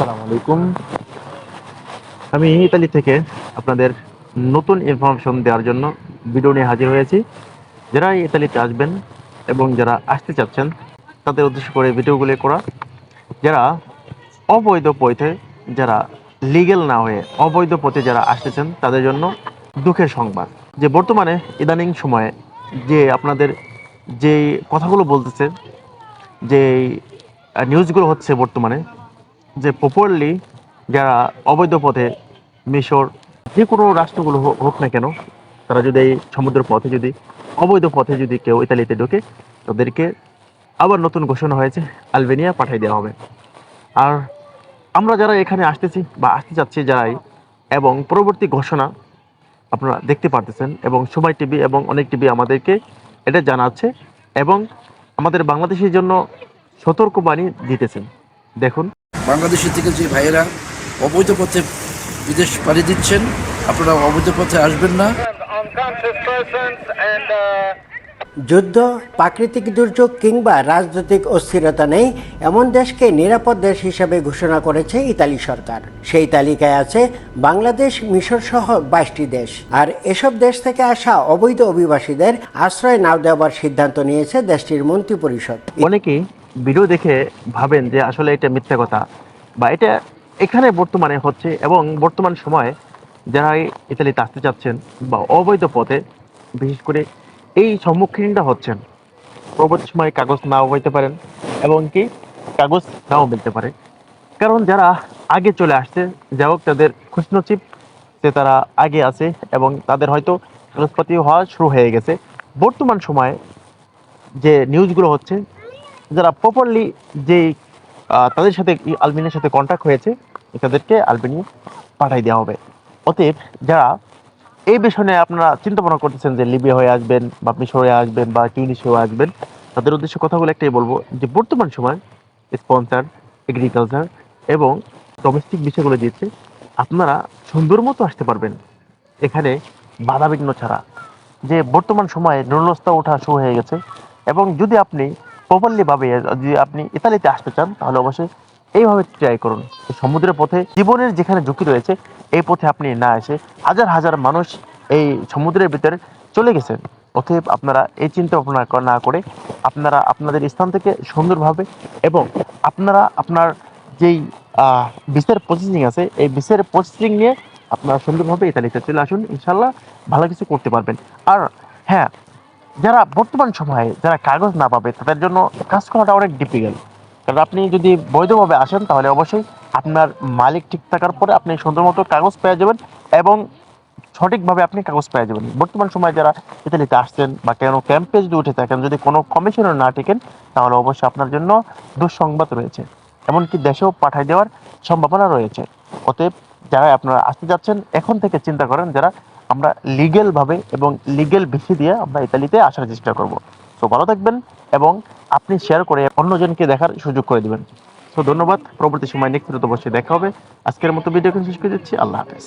আসসালামু আলাইকুম। আমি ইতালি থেকে আপনাদের নতুন ইনফরমেশন দেওয়ার জন্য ভিডিও নিয়ে হাজির হয়েছি। যারা ইতালিতে আসবেন এবং যারা আসতে চাচ্ছেন, তাদের উদ্দেশ্য করে ভিডিওগুলি করা। যারা অবৈধ পথে, যারা লিগেল না হয়ে অবৈধ পথে যারা আসতেছেন, তাদের জন্য দুঃখের সংবাদ। যে বর্তমানে ইদানিং সময়ে যে আপনাদের যে কথাগুলো বলতেছে, যে নিউজগুলো হচ্ছে বর্তমানে যে প্রপারলি যারা অবৈধ পথে মিশর যে কোনো রাষ্ট্রগুলো হোক না কেন, তারা যদি এই সমুদ্র পথে যদি, অবৈধ পথে যদি কেউ ইতালিতে ঢোকে, তাদেরকে আবার নতুন ঘোষণা হয়েছে, আলবেনিয়া পাঠিয়ে দেওয়া হবে। আর আমরা যারা এখানে আসতেছি বা আসতে চাচ্ছি যারাই, এবং পরবর্তী ঘোষণা আপনারা দেখতে পারতেছেন, এবং সময় টিভি এবং অনেক টিভি আমাদেরকে এটা জানাচ্ছে, এবং আমাদের বাংলাদেশের জন্য সতর্কবাণী দিতেছেন। দেখুন। বাংলাদেশের থেকে যে ভাইয়েরা অবৈধ পথে বিদেশ পাড়ি দিচ্ছেন আপনারা অবৈধ পথে আসবেন না। যুদ্ধ প্রাকৃতিক দুর্যোগ কিংবা রাজনৈতিক অস্থিরতা নেই এমন দেশকে নিরাপদ দেশ হিসেবে ঘোষণা করেছে ইতালি সরকার। সেই তালিকায় আছে বাংলাদেশ মিশর সহ বাইশটি দেশ। আর এসব দেশ থেকে আসা অবৈধ অভিবাসীদের আশ্রয় না দেওয়ার সিদ্ধান্ত নিয়েছে দেশটির মন্ত্রিপরিষদ। অনেকেই ভিডিও দেখে ভাবেন যে আসলে এটা মিথ্যা কথা বা এটা এখানে বর্তমানে হচ্ছে এবং বর্তমান সময়ে যারা ইতালিতে আসতে চাচ্ছেন বা অবৈধ পথে, বিশেষ করে এই সম্মুখীনটা হচ্ছেন পরবর্তী সময়ে কাগজ নাও হইতে পারেন এবং কি কাগজ নাও মিলতে পারে কারণ যারা আগে চলে আসছে যাই হোক তাদের খুশনচিব যে তারা আগে আছে এবং তাদের হয়তো কাগজপাতি হওয়া শুরু হয়ে গেছে। বর্তমান সময়ে যে নিউজগুলো হচ্ছে যারা প্রপারলি যে তাদের সাথে আলবেনিয়ার সাথে কন্ট্যাক্ট হয়েছে, তাদেরকে আলবেনিয়া পাঠাই দেওয়া হবে। অতএব যারা এই বিষয় আপনারা চিন্তা ভাবনা করতেছেন যে লিবিয়া হয়ে আসবেন বা মিশর হয়ে আসবেন বা টিউনিস হয়ে আসবেন, তাদের উদ্দেশ্যে কথাগুলো একটাই বলব যে বর্তমান সময় স্পন্সার এগ্রিকালচার এবং ডোমেস্টিক বিষয়গুলো দিয়েছে, আপনারা সুন্দর মতো আসতে পারবেন। এখানে বাধাবিঘ্ন ছাড়া। যে বর্তমান সময়ে নুরনস্তা ওঠা শুরু হয়ে গেছে এবং যদি আপনি প্রপারলি ভাবে যদি আপনি ইতালিতে আসতে চান, তাহলে অবশ্যই এইভাবে ট্রাই করুন। সমুদ্রের পথে, জীবনের যেখানে ঝুঁকি রয়েছে, এই পথে আপনি না এসে হাজার হাজার মানুষ এই সমুদ্রের ভিতরে চলে গেছেন। অতএব আপনারা এই চিন্তা ভাবনা না করে আপনারা আপনাদের স্থান থেকে সুন্দরভাবে এবং আপনারা আপনার যেই বিসের প্রসেসিং আছে, এই বিসের প্রসেসিং নিয়ে আপনারা সুন্দরভাবে ইতালিতে চলে আসুন। ইনশাল্লাহ ভালো কিছু করতে পারবেন। আর হ্যাঁ যারা বর্তমান সময়ে যারা কাগজ না পাবে, তাদের জন্য কাজ করাটা অনেক ডিফিকাল্ট কারণ আপনি যদি বৈধভাবে আসেন, তাহলে অবশ্যই আপনার মালিক ঠিক থাকার পরে আপনি সুন্দর মতো কাগজ পেয়ে যাবেন এবং সঠিকভাবে আপনি কাগজ পেয়ে যাবেন। বর্তমান সময়ে যারা ইতালিতে আসছেন বা কেন ক্যাম্পে যদি উঠে থাকেন, যদি কোনো কমিশনার না টিকেন তাহলে অবশ্যই আপনার জন্য দুঃসংবাদ রয়েছে। এমনকি দেশেও পাঠাই দেওয়ার সম্ভাবনা রয়েছে। অতএব যারা আপনারা আসতে যাচ্ছেন, এখন থেকে চিন্তা করেন যারা আমরা লিগেল ভাবে এবং লিগেল ভিসি দিয়ে আমরা ইতালিতে আসার চেষ্টা করব। সো ভালো থাকবেন এবং আপনি শেয়ার করে অন্যজনকে দেখার সুযোগ করে দেবেন। তো ধন্যবাদ। পরবর্তী সময় নেক্সট অবশ্যই দেখা হবে। আজকের মতো ভিডিও শেষ করে দিচ্ছি। আল্লাহ হাফেজ।